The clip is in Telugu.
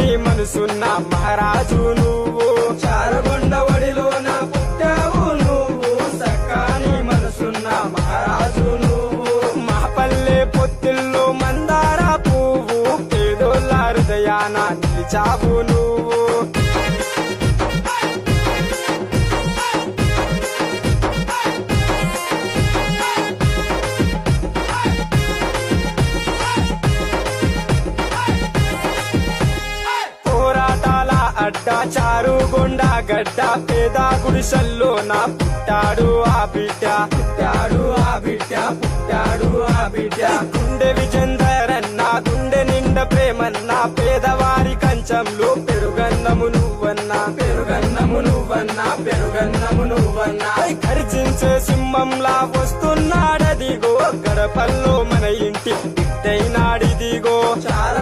మనసున్న మహారాజు నువ్వు. చారగొండ ఒడిలో నా పుట్టావు నువ్వు. సక్కాని మనసున్న మహారాజు నువ్వు. మా పల్లె పొత్తిల్లో మందార పువ్వు. ఏదో హృదయాన నిలిచావు నువ్వు. అడ్డ చారు గొండ గడ్డ పేద గుడిసెల్లో నా పుట్టాడు ఆ బిడ్డ. పుట్టాడు ఆ బిడ్డ పుట్టాడు ఆ బిడ్డ. గుండె విజందరన్న గుండె నిండ ప్రేమన్న పేదవారి కంచంలో పెరుగన్నము నువ్వన్నా. పెరుగన్నము నువ్వన్నా పెరుగన్నము నువ్వన్నా. గర్జించే సింహంలా వస్తున్నాడదిగో గడపల్లో మన ఇంటి బిడ్డైనాడిదిగో. చార